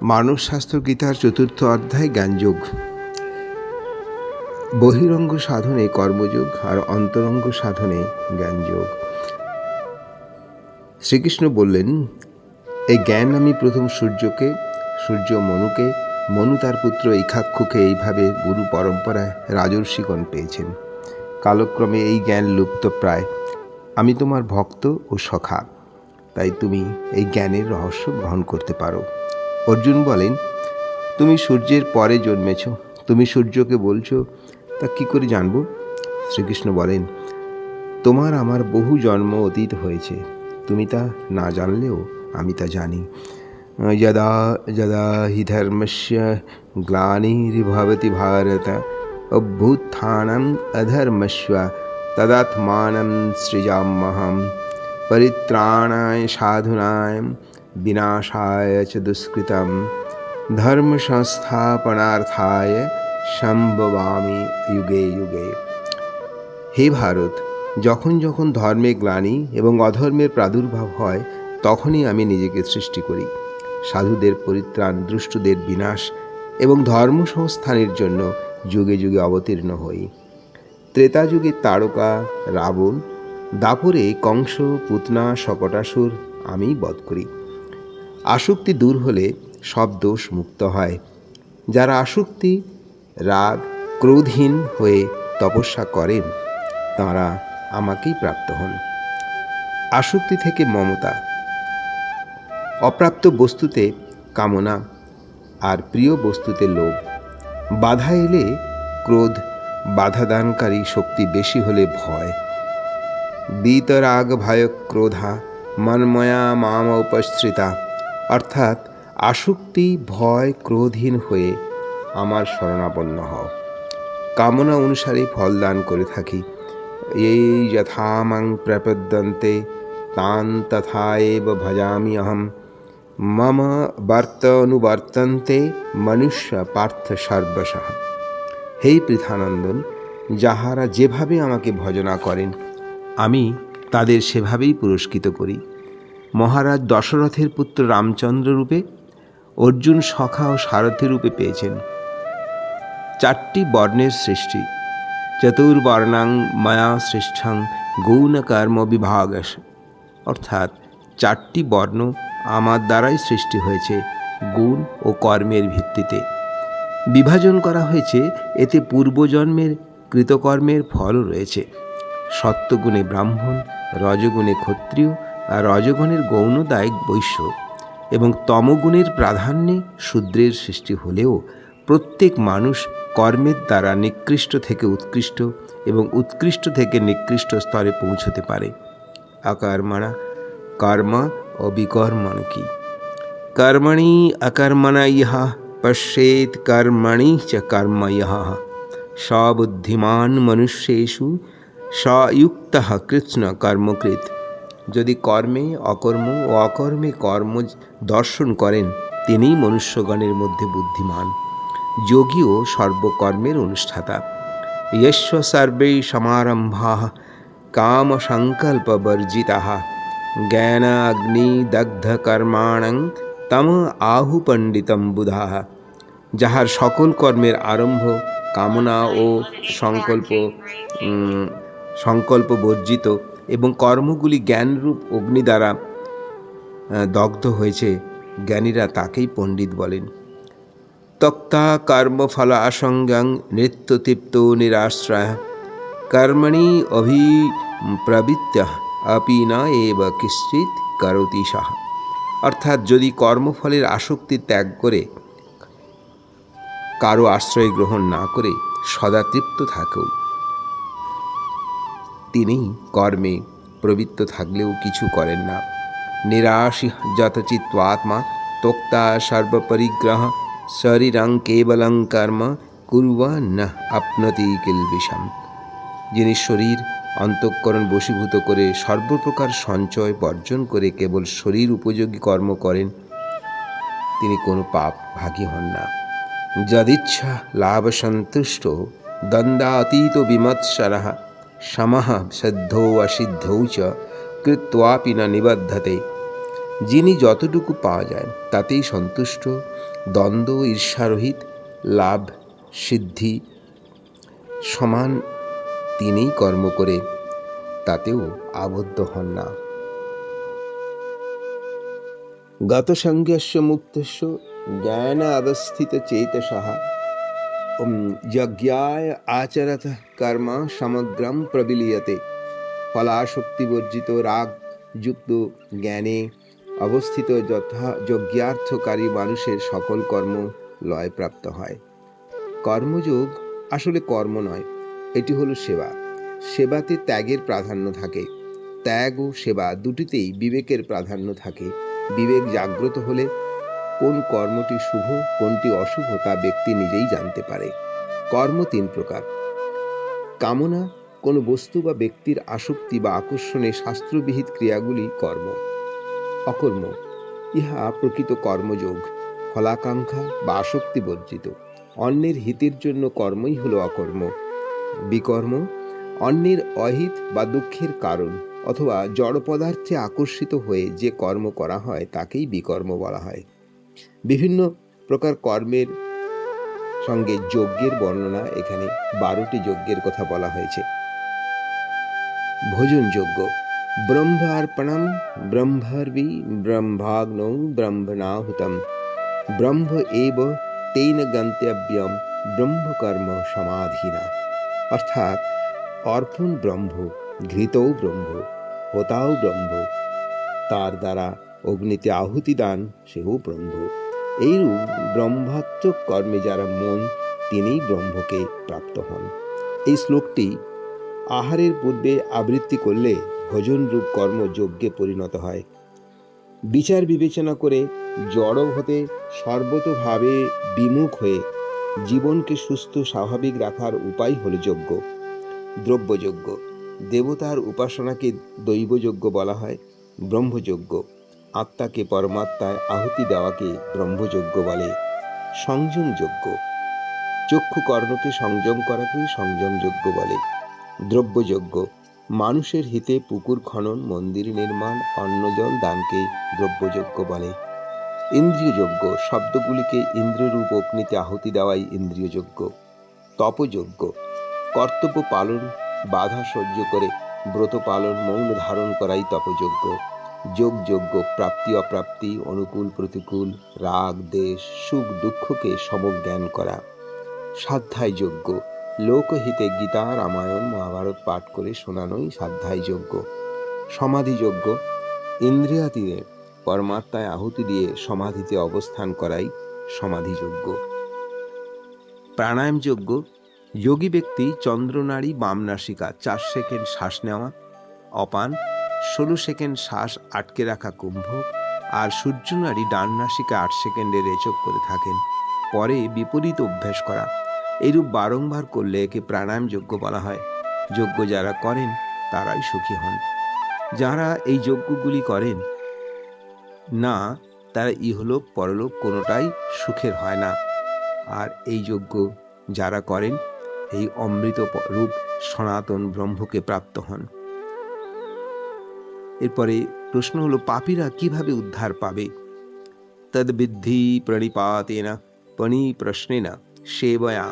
মানব শাস্ত্র গীতার চতুর্থ অধ্যায় জ্ঞানযোগ। বহিরঙ্গ সাধনে কর্মযোগ আর অন্তরঙ্গ সাধনে জ্ঞানযোগ। শ্রীকৃষ্ণ বললেন, এই জ্ঞান আমি প্রথম সূর্যকে, সূর্য মনুকে, মনু তার পুত্র ইখাক্ষুকে এইভাবে গুরু পরম্পরায় রাজর্ষিগণ পেয়েছেন। কালক্রমে এই জ্ঞান লুপ্ত প্রায়। আমি তোমার ভক্ত ও সখা। তাই তুমি এই জ্ঞানের রহস্য গ্রহণ করতে পারো। অর্জুন বলেন, তুমি সূর্যের পরে জন্মেছ, তুমি সূর্যকে বলছো, তা কি করে জানব? শ্রীকৃষ্ণ বলেন, তোমার আমার বহু জন্ম অতীত হয়েছে, তুমি তা না জানলেও আমি তা জানি। যদা যদা হি ধর্মস্য গ্লানির্ভবতি ভারত, অভ্যুত্থানম অধর্মস্য তদাত্মাनं সৃজাম্যহম, পরিত্রাণায় সাধুনায় বিনাশায় দুষ্কৃতম ধর্ম সংস্থাপনার্থায় সম্ভবামি যুগে যুগে হে ভারত, যখন যখন ধর্মে গ্লানি এবং অধর্মের প্রাদুর্ভাব হয়, তখনই আমি নিজেকে সৃষ্টি করি। সাধুদের পরিত্রাণ, দুষ্টদের বিনাশ এবং ধর্ম সংস্থানের জন্য যুগে যুগে অবতীর্ণ হই। ত্রেতা যুগে তারকা, রাবণ, দাপরে কংস, পুতনা, শকটাসুর আমি বধ করি। আসক্তি দূর হলে সব দোষ মুক্ত হয়। যারা আসক্তি, রাগ, ক্রোধহীন হয়ে তপস্যা করেন, তাঁরা আমাকেই প্রাপ্ত হন। আসক্তি থেকে মমতা। অপ্রাপ্ত বস্তুতে কামনা আর প্রিয় বস্তুতে লোভ। বাধা এলে ক্রোধ, বাধাদানকারী শক্তি বেশি হলে ভয়। বিতরাগ ভয় ক্রোধা মন্ময়া মাম উপস্থিতা। অর্থাৎ আসক্তি, ভয়, ক্রোধহীন হয়ে আমার শরণাপন্ন হও। কামনা অনুসারে ফল দান করে থাকি। এই যথামাং প্রপদ্যন্তে তান তথা এব ভজামি অহম। মম বর্ত অনুবর্তন্তে মনুষ্য পার্থ সর্বশঃ। হেই পৃথানন্দন, যাহারা যেভাবে আমাকে ভজনা করেন, আমি তাদের সেভাবেই পুরস্কৃত করি। মহারাজ দশরথের পুত্র রামচন্দ্র রূপে অর্জুন সখা ও সারথী রূপে পেয়েছেন। চারটি বর্ণের সৃষ্টি। চতুর্বর্ণাং মায়া শ্রেষ্ঠাং গৌণ কর্ম অর্থাৎ চারটি বর্ণ আমার দ্বারাই সৃষ্টি হয়েছে গুণ ও কর্মের ভিত্তিতে। বিভাজন করা হয়েছে, এতে পূর্বজন্মের কৃতকর্মের ফলও রয়েছে। সত্যগুণে ব্রাহ্মণ, রজগুণে ক্ষত্রিয় রজগুণের গৌণদায়ক বৈশ্য এবং তমগুণের প্রাধান্যে শূদ্রের সৃষ্টি হলেও প্রত্যেক মানুষ কর্মের দ্বারা নিকৃষ্ট থেকে উৎকৃষ্ট এবং উৎকৃষ্ট থেকে নিকৃষ্ট স্তরে পৌঁছতে পারে। অকর্মণা কর্ম ও বিকর্মণ কি? কর্মণি অকর্মণা ইহা পশ্যেত কর্মণি চ কর্ম ইহা। সবুদ্ধিমান মনুষ্যেষু সযুক্ত কৃষ্ণ কর্মকৃত। যদি কর্মে অকর্ম ও অকর্মে কর্ম দর্শন করেন, তিনিই মনুষ্যগণের মধ্যে বুদ্ধিমান। যোগীও সর্বকর্মের অনুষ্ঠাতা। ইয়স্ব সর্বেই সমারম্ভা কাম সংকল্প বর্জিতা জ্ঞান অগ্নি দগ্ধ কর্মাণং তম আহু পণ্ডিতম বুধা। যাহার সকল কর্মের আরম্ভ কামনা ও সংকল্প সংকল্প বর্জিত এবং কর্মগুলি জ্ঞানরূপ অগ্নি দ্বারা দগ্ধ হয়েছে। জ্ঞানীরা তাকেই পণ্ডিত বলেন। তক্তা কর্মফল আসঙ্গাং নৃত্যতৃপ্ত নিরাশ্রয়, কর্মণি অভিপ্রবৃত্ত আপি না এব কিশ্চিত করতি সাহ অর্থাৎ যদি কর্মফলের আসক্তি ত্যাগ করে, কারও আশ্রয় গ্রহণ না করে, সদা তৃপ্ত থাকেও। তিনি কর্মে প্রবৃত্ত থাকলেও কিছু করেন না। নিরাশি যতচিত্বাত্মা তোক্তা সর্বপরিগ্রহ শরীরং কেবলং কর্ম কুর্বা ন আপনতি কিলবিষম যিনি শরীর অন্তঃকরণ বশীভূত করে সর্বপ্রকার সঞ্চয় বর্জন করে কেবল শরীর উপযোগী কর্ম করেন, তিনি কোনো পাপ ভাগী হন না। যদিচ্ছা লাভ সন্তুষ্ট দ্বন্দ্বাতীত বিমৎসর সমঃ সিদ্ধৌ অসিদ্ধৌ চ কৃত্বাপি ন নিবদ্ধতে। যিনি যতটুকু পাওয়া যায় তাতেই সন্তুষ্ট, দ্বন্দ্ব, ঈর্ষারহিত, লাভ, সিদ্ধি সমান তিনিই কর্ম করে, তাতেও আবদ্ধ হন না। গতসংজ্ঞস্য মুক্তস্য জ্ঞান অবস্থিত চেতসः যজ্ঞায় আচরত কর্ম সমগ্রম প্রবিলীয়তে ফলাশক্তিবর্জিত রাগ যুক্ত জ্ঞানে অবস্থিত যথা যজ্ঞার্থকারী মানুষের সকল কর্ম লয়প্রাপ্ত হয়। কর্মযোগ আসলে কর্ম নয়, এটি হলো সেবা। সেবাতে ত্যাগের প্রাধান্য থাকে। ত্যাগ ও সেবা দুটিতেই বিবেকের প্রাধান্য থাকে। বিবেক জাগ্রত হলে কোন কর্মটি শুভ, কোনটি অশুভ তা ব্যক্তি নিজেই জানতে পারে। কর্ম তিন প্রকার। কামনা, কোনো বস্তু বা ব্যক্তির আসক্তি বা আকর্ষণে শাস্ত্রবিহিত ক্রিয়াগুলি কর্ম। অকর্ম, ইহা প্রকৃত কর্মযোগ, ফলাকাঙ্ক্ষা বা আসক্তি বর্জিত। অন্যের হিতের জন্য কর্মই হলো অকর্ম। বিকর্ম, অন্যের অহিত বা দুঃখের কারণ অথবা জড় পদার্থে আকর্ষিত হয়ে যে কর্ম করা হয় তাকেই বিকর্ম বলা হয়। বিভিন্ন প্রকার কর্মের সঙ্গে যজ্ঞের বর্ণনা এখানে বারোটি যজ্ঞের কথা বলা হয়েছে। ভোজন যজ্ঞ। ব্রহ্মার্পণম, ব্রহ্মর্বি, ব্রহ্মাগ্নৌ, ব্রহ্মণাহুতম। ব্রহ্ম এব, তেন গন্তব্যম ব্রহ্মকর্ম সমাধিনা। অর্থাৎ অর্পণ ব্রহ্ম ঘৃতও ব্রহ্ম, হোতাও ব্রহ্ম দ্বারা অগ্নিতে আহুতি দান, সেও ব্রহ্ম। এইরূপ ব্রহ্মাত্মক কর্মে যারা মন, তিনিই ব্রহ্মকে প্রাপ্ত হন। এই শ্লোকটি আহারের পূর্বে আবৃত্তি করলে ভোজনরূপ কর্ম যজ্ঞে পরিণত হয়। বিচার বিবেচনা করে জড় হতে সর্বতভাবে বিমুখ হয়ে জীবনকে সুস্থ, স্বাভাবিক রাখার উপায় হল যজ্ঞ। দ্রব্যযজ্ঞ। দেবতার উপাসনাকে দৈবযজ্ঞ বলা হয়। ব্রহ্মযজ্ঞ। আত্মাকে পরমাত্মায় আহুতি দেওয়াকে ব্রহ্মযজ্ঞ বলে। সংযমযজ্ঞ। চক্ষু কর্ণকে সংযম করাকে সংযমযজ্ঞ বলে। দ্রব্যযজ্ঞ। মানুষের হিতে পুকুর খনন, মন্দির নির্মাণ, অন্নজল দানকে দ্রব্যযজ্ঞ বলে। ইন্দ্রিয়যজ্ঞ। শব্দগুলিকে ইন্দ্ররূপ অগ্নিতে আহুতি দেওয়াই ইন্দ্রিয়যজ্ঞ। তপযজ্ঞ। কর্তব্য পালন, বাধা সহ্য করে ব্রত পালন, মৌন ধারণ করাই তপযজ্ঞ। যোগযজ্ঞ প্রাপ্তি, অপ্রাপ্তি, অনুকূল, প্রতিকূল, রাগ, দেশ, সুখ, দুঃখকে সমজ্ঞান করা। সাধ্যায় যোগ্য। লোকহিতে গীতা রামায়ণ মহাভারত পাঠ করে শোনানোই সাধ্যায় যজ্ঞ সমাধিযজ্ঞ ইন্দ্রিয়াতীতে পরমাত্মায় আহুতি দিয়ে সমাধিতে অবস্থান করাই সমাধিযজ্ঞ প্রাণায়ামযজ্ঞ যোগী ব্যক্তি চন্দ্রনারী বাম নাসিকা চার সেকেন্ড শ্বাস নেওয়া, অপান ষোলো সেকেন্ড শ্বাস আটকে রাখা কুম্ভক আর সূর্যনারী ডান নাসিকা আট সেকেন্ডে রেচক করে থাকেন। পরে বিপরীত অভ্যাস করা। এরূপ বারংবার করলে একে প্রাণায়াম যোগ্য বলা হয়। যোগ্য যারা করেন, তারাই সুখী হন। যারা এই যজ্ঞগুলি করেন, না, তারা ইহলোক পরলোক কোনোটাই সুখের হয় না। আর এই যজ্ঞ যারা করেন, এই অমৃত রূপ সনাতন ব্রহ্মকে প্রাপ্ত হন। এরপরে প্রশ্ন হলো, পাপীরা কীভাবে উদ্ধার পাবে? তদ বিদ্ধি প্রণিপাতেনা পণি প্রশ্নেনা সেবয়া।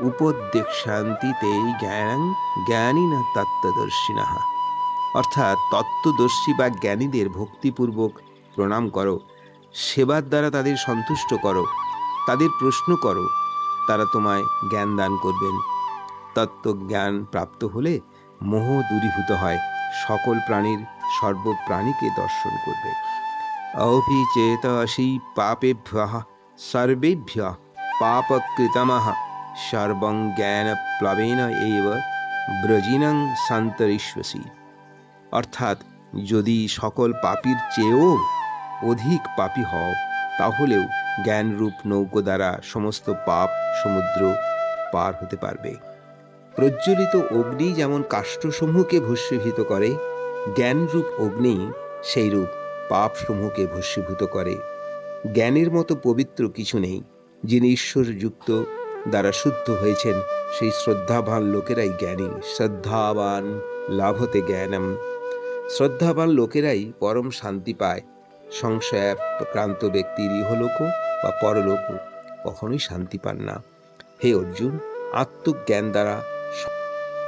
উপদেশান্তি তে জ্ঞান জ্ঞানী না অর্থাৎ তত্ত্বদর্শী বা জ্ঞানীদের ভক্তিপূর্বক প্রণাম করো, সেবার দ্বারা তাদের সন্তুষ্ট করো, তাদের প্রশ্ন করো, তারা তোমায় জ্ঞান দান করবেন। তত্ত্বজ্ঞান প্রাপ্ত হলে মোহ দূরীভূত হয়। সকল প্রাণীর সর্বপ্রাণীকে দর্শন করবে। অভিচেতসি পাপেভ্য সর্বেভ্য পাপকৃতমঃ সর্বং জ্ঞান প্লবেন এব ব্রজিনং শান্তরিষ্বসি অর্থাৎ যদি সকল পাপীর চেয়েও অধিক পাপী হও, তাহলেও জ্ঞানরূপ নৌকো দ্বারা সমস্ত পাপ সমুদ্র পার হতে পারবে। প্রজ্বলিত অগ্নি যেমন কাষ্ঠসমূহকে ভস্মীভূত করে, জ্ঞানরূপ অগ্নি সেই রূপ পাপসমূহকে ভস্মীভূত করে। জ্ঞানের মতো পবিত্র কিছু নেই, যিনি ঈশ্বরযুক্ত দ্বারা শুদ্ধ হয়েছেন, সেই শ্রদ্ধাবান লোকেরাই জ্ঞানী। শ্রদ্ধাবান লাভতে জ্ঞানম। শ্রদ্ধাবান লোকেরাই পরম শান্তি পায়। সংশয়াক্রান্ত ব্যক্তির ইহলোক বা পরলোক কখনোই শান্তি পান না। হে অর্জুন, আত্মজ্ঞান দ্বারা